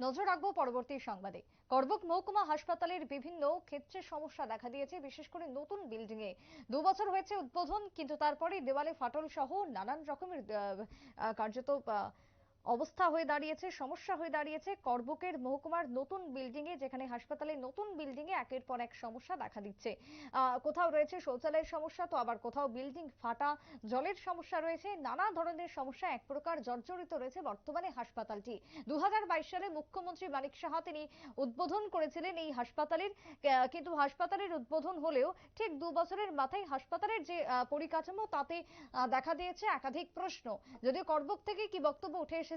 নজর রাখব পরবর্তী সংবাদে। করবক মহকুমা হাসপাতালের বিভিন্ন ক্ষেত্রে সমস্যা দেখা দিয়েছে, বিশেষ করে নতুন বিল্ডিং এ। দু বছর হয়েছে উদ্বোধন, কিন্তু তারপরে দেওয়ালে ফাটল সহ নানান রকমের কার্যত অবস্থা হয়ে দাঁড়িয়েছে, সমস্যা হয়ে দাঁড়িয়েছে করবুকের মহকুমার নতুন বিল্ডিং এ যেখানে হাসপাতালে নতুন বিল্ডিং এ একের পর এক সমস্যা দেখা দিচ্ছে। কোথাও রয়েছে শৌচালয়ের সমস্যা, তো আবার কোথাও বিল্ডিং ফাটা, জলের সমস্যা রয়েছে, নানা ধরনের সমস্যা, এক প্রকার জর্জরিত রয়েছে বর্তমানে হাসপাতালটি। দু হাজার বাইশ সালে মুখ্যমন্ত্রী মানিক সাহা তিনি উদ্বোধন করেছিলেন এই হাসপাতালের কিন্তু হাসপাতালের উদ্বোধন হলেও ঠিক দু বছরের মাথায় হাসপাতালের যে পরিকাঠামো, তাতে দেখা দিয়েছে একাধিক প্রশ্ন। যদিও করবক থেকে কি বক্তব্য উঠে এসেছে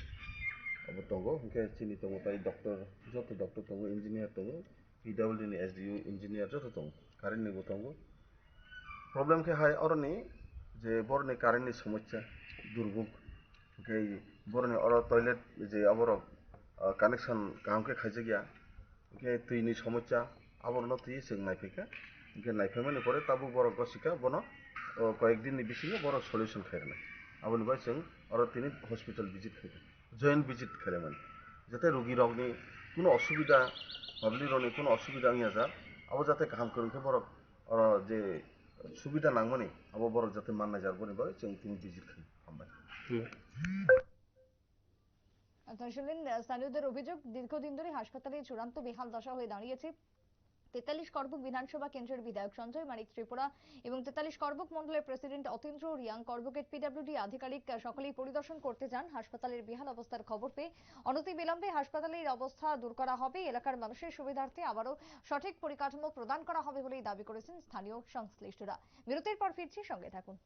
अब तँगो मूंखे चिनी अथऊं त डॉक्टर जो त डॉक्टर अथऊं इंजीनियर अथऊं P W D S D U engineer जो अथऊं कारेन्ट निगो अथऊं प्रॉब्लम के हाय और नहीं जे बड़ नहीं कारेन्ट नहीं समस्या दुर्भोग के बड़ नहीं और टॉयलेट जे अब কানেকশন কামকে খাইছে গিয়া গে তুইনি সমস্যা আবার ন তুই সে নাইফেকা গে নাইফে মানে করে তাবু বড় গসিকা বন কয়েকদিন বেশি বড় সলিউশন খাই না ಅವನ ವಯಸ್ಸು ಅವ್ರ তিনি হসপিটাল ভিজিট করে জয়েন্ট ভিজিট খেলে মানে। যাতে রোগীর অগ্নি কোনো অসুবিধা পাবলির অনেক কোনো অসুবিধা নিয়ে যা আবার যাতে কাম করেন বড় যে সুবিধা না মানে আবার বড় যাতে মান না যার বলে বলে তিনি ভিজিট খেলে আমরা শুনলেন স্থানীয়দের অভিযোগ, দীর্ঘদিন ধরে হাসপাতালে চূড়ান্ত বেহাল দশা হয়ে দাঁড়িয়েছে। তেতাল্লিশ করবুক বিধানসভা কেন্দ্রের বিধায়ক সঞ্জয় মানিক ত্রিপুরা এবং তেতাল্লিশ করবুক মন্ডলের প্রেসিডেন্ট অতীন্দ্র রিয়াং করবুকের পিডব্লিউডি আধিকারিক সকলেই পরিদর্শন করতে যান। হাসপাতালের বিহাল অবস্থার খবর পেয়ে অনতি বিলম্বে হাসপাতালের অবস্থা দূর করা হবে। এলাকার মানুষের সুবিধার্থে আবারও সঠিক পরিকাঠামো প্রদান করা হবে বলেই দাবি করেছেন স্থানীয় সংশ্লিষ্টরা। বিরতির পর ফিরছি, সঙ্গে থাকুন।